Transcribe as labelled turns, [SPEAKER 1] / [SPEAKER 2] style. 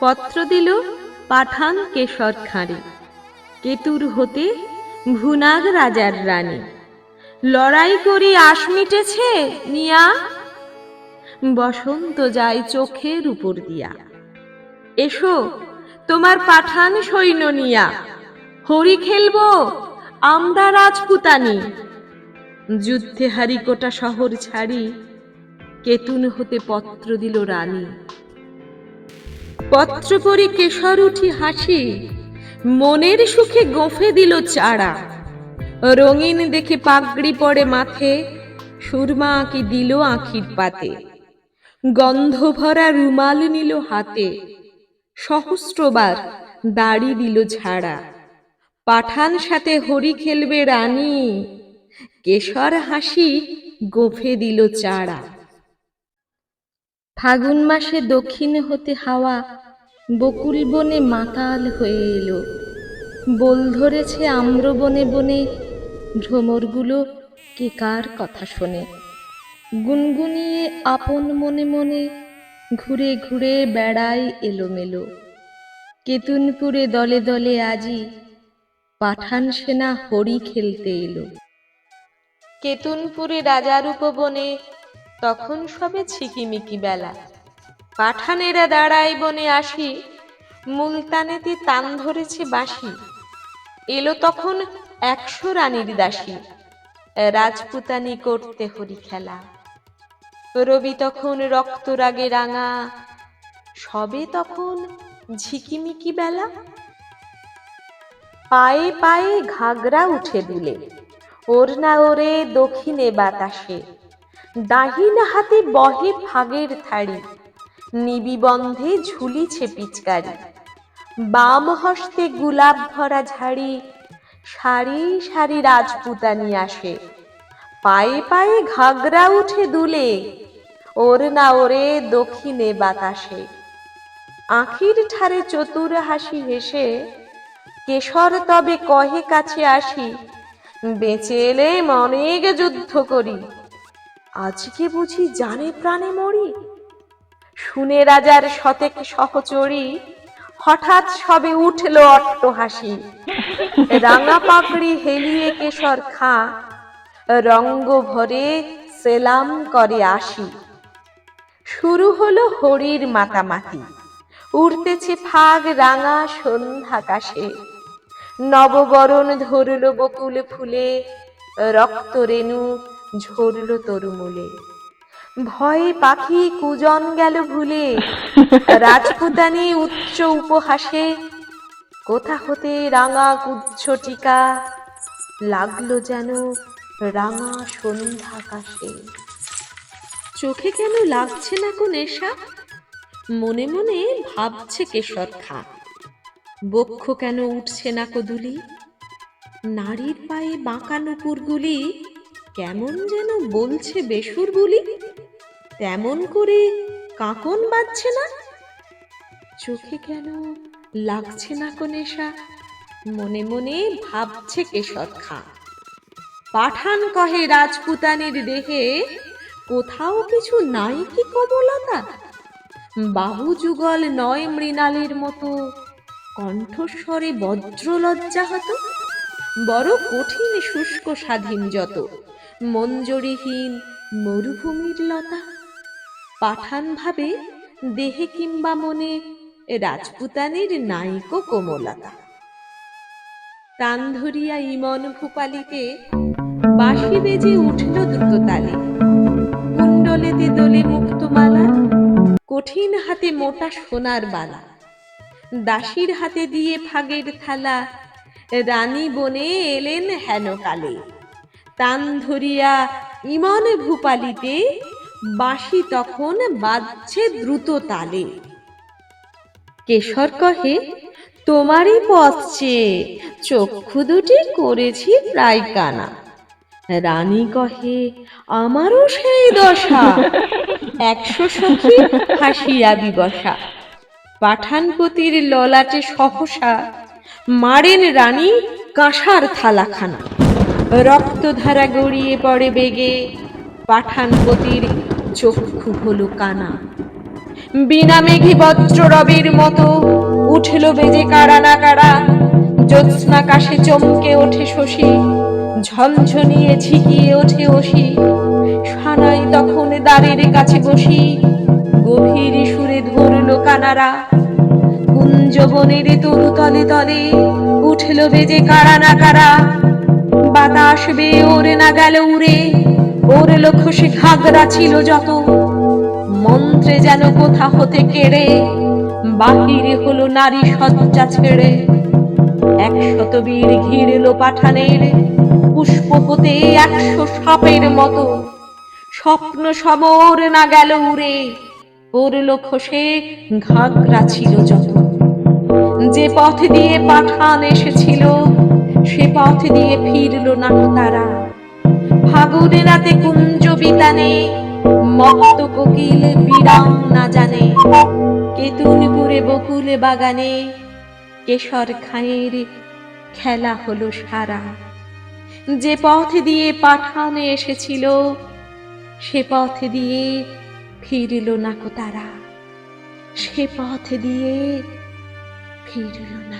[SPEAKER 1] পত্র দিল পাঠান কেশর খাঁড়ি। কেতুর হতে ভুনাগ রাজার রানী। লড়াই করি আশ মিটেছে, নিয়া। বসন্ত যায় চোখের উপর দিয়া। এসো, তোমার পাঠান সৈন্য নিয়া। হরি খেলব, আমরা রাজপুতানি। যুদ্ধে হারিকোটা শহর ছাড়ি, কেতুন হতে পত্র দিল রানী। পত্র পরি কেশর উঠি হাসি, মনের সুখে গোফে দিল চারা। রঙিন দেখে পাগড়ি পড়ে মাথে সুরমা আঁকি দিল আঁখির পাতে। গন্ধ ভরা রুমাল নিল হাতে, সহস্রবার দাড়ি দিল ঝাড়া। পাঠান সাথে হরি খেলবে রানী, কেশর হাসি গোফে দিল চারা। ফাগুন মাসে দক্ষিণ হতে হাওয়া বকুল বনে মাতাল হয়ে এলো। বল ধরেছে আম্র বনে বনে। ভ্রমরগুলো কে কার কথা শোনে। গুনগুনিয়ে আপন মনে মনে ঘুরে ঘুরে বেড়ায় এলোমেলো। কেতুনপুরে দলে দলে আজি পাঠান সেনা হরি খেলতে এলো। কেতুনপুরে রাজার উপবনে তখন সবে ছিকিমিকি বেলা। পাঠানেরা দাঁড়াই বনে আসি। মুলতানেতে তান ধরেছে বাঁশি। এলো তখন একশো রানীর দাসী। রাজপুতানি করতে হরি খেলা। রবি তখন রক্তরাগে রাঙা। সবে তখন ঝিকিমিকি বেলা। পায়ে পায়ে ঘাগরা উঠে দুলে। ওর না ওরে দক্ষিণে বাতাসে। দাহিন হাতে বহে ফাগের থাড়ি। নিবিবন্ধে ঝুলিছে পিচকারি। বাম হস্তে গুলাব ভরা ঝাড়ি, সারি সারি রাজপুতানি আসে। পায়ে পায়ে ঘাগরা উঠে দুলে, ওর না ওরে দক্ষিণে বাতাসে। আখির ঠারে চতুর হাসি হেসে, কেশর তবে কহে কাছে আসি, বেঁচে এলে অনেক যুদ্ধ করি। আজকে বুঝি জানে প্রাণে মরি শুনে রাজার শতেক সহচরী হঠাৎ সবে উঠল অট্ট হাসি রাঙা পাকড়ি হেলিয়ে কেশর খা, রঙ্গ ভরে সেলাম করে আসি। শুরু হলো হরির মাতামাতি। উড়তেছে ফাগ রাঙা সন্ধ্যাকাশে নববরণ ধরল বকুল ফুলে রক্ত রেণু ঝরল তরুমূলে। ভয়ে পাখি কুজন গেল ভুলে। রাজপুতানি উচ্চ উপহাসে। কোথা হতে রাঙা কুচ্ছ টিকা? লাগল যেন রাঙা সন্ধ্যাকাশে চোখে কেন লাগছে না কো নেশা? মনে মনে ভাবছে কেশর খা। বক্ষ কেন উঠছে না কদুলি? নারীর পায়ে বাঁকা নুপুরগুলি কেমন যেন বলছে বেসুর বুলি তেমন করে কাঁকন বাজছে না? চোখে কেন লাগছে না কো নেশা? মনে মনে ভাবছে কেশর খা। পাঠান কহে রাজপুতানির দেহে, কোথাও কিছু নাই কি কমলতা? বাহু যুগল নয় মৃণালের মতো, কণ্ঠস্বরে বজ্র লজ্জা হতো। বড় কঠিন শুষ্ক স্বাধীন যত, মঞ্জরিহীন মরুভূমির লতা। পাঠান ভাবে দেহে কিংবা মনে রাজপুতানের নাইক কোমলতা। তান ধরিয়া ইমন ভূপালিতে বাঁশি বেজে উঠল দ্রুত তালে কুণ্ডলেতে দোলে মুক্তমালা কঠিন হাতে মোটা সোনার বালা। দাসীর হাতে দিয়ে ফাগের থালা, রানী বনে এলেন হেন কালে তান ধরিয়া ইমন ভূপালিতে বাঁশি তখন বাজছে দ্রুত তালে। কেশর কহে, তোমারই পথ চক্ষু দুটি করেছি প্রায় কানা। রানী কহে, আমারও সেই দশা। একশো সখী হাসিয়া বিবসা পাঠানপতির ললাটে সহসা মারেন রানী কাঁসার থালাখানা। রক্তধারা গড়িয়ে পড়ে বেগে পাঠানপতির চক্ষু হলো কানা। বিনা মেঘে বজ্র রবির মতো উঠল বেজে কারা না কারা। জ্যোৎস্না কাশে চমকে ওঠে শশী, ঝনঝনিয়ে ঝিকিয়ে ওঠে ওষি। সানাই তখন দ্বারের কাছে বসি, গভীর সুরে ধরল কানারা। কুঞ্জবনের তরু তলে তলে উঠল বেজে কারা না কারা। বাতাস বেয়ে ওরে না গেল উড়ে লক্ষ্য সে ঘাগরা ছিল যত। মন্ত্রে যেন কোথা হতে কেড়ে, বাহিরে হলো নারী সজ্জা ছেড়ে। একশত বীর ঘিরল পাঠানের, পুষ্প হতে একশো সাপের মতো। স্বপ্ন সমর না গেল উড়ে, ওর লক্ষ্য সে ঘাগরা ছিল যত। যে পথ দিয়ে পাঠান এসেছিল, সে পথ দিয়ে ফিরল না তারা। ফাগুনে রাতে কুঞ্জ বিতানে মক্ত কোকিল বিরাম না জানে। কেতুনপুরে বকুলে বাগানে, কেশর খাঁয়ের খেলা হলো সারা। যে পথ দিয়ে পাঠানে এসেছিল, সে পথ দিয়ে ফিরল না কো তারা। সে পথ দিয়ে ফিরল না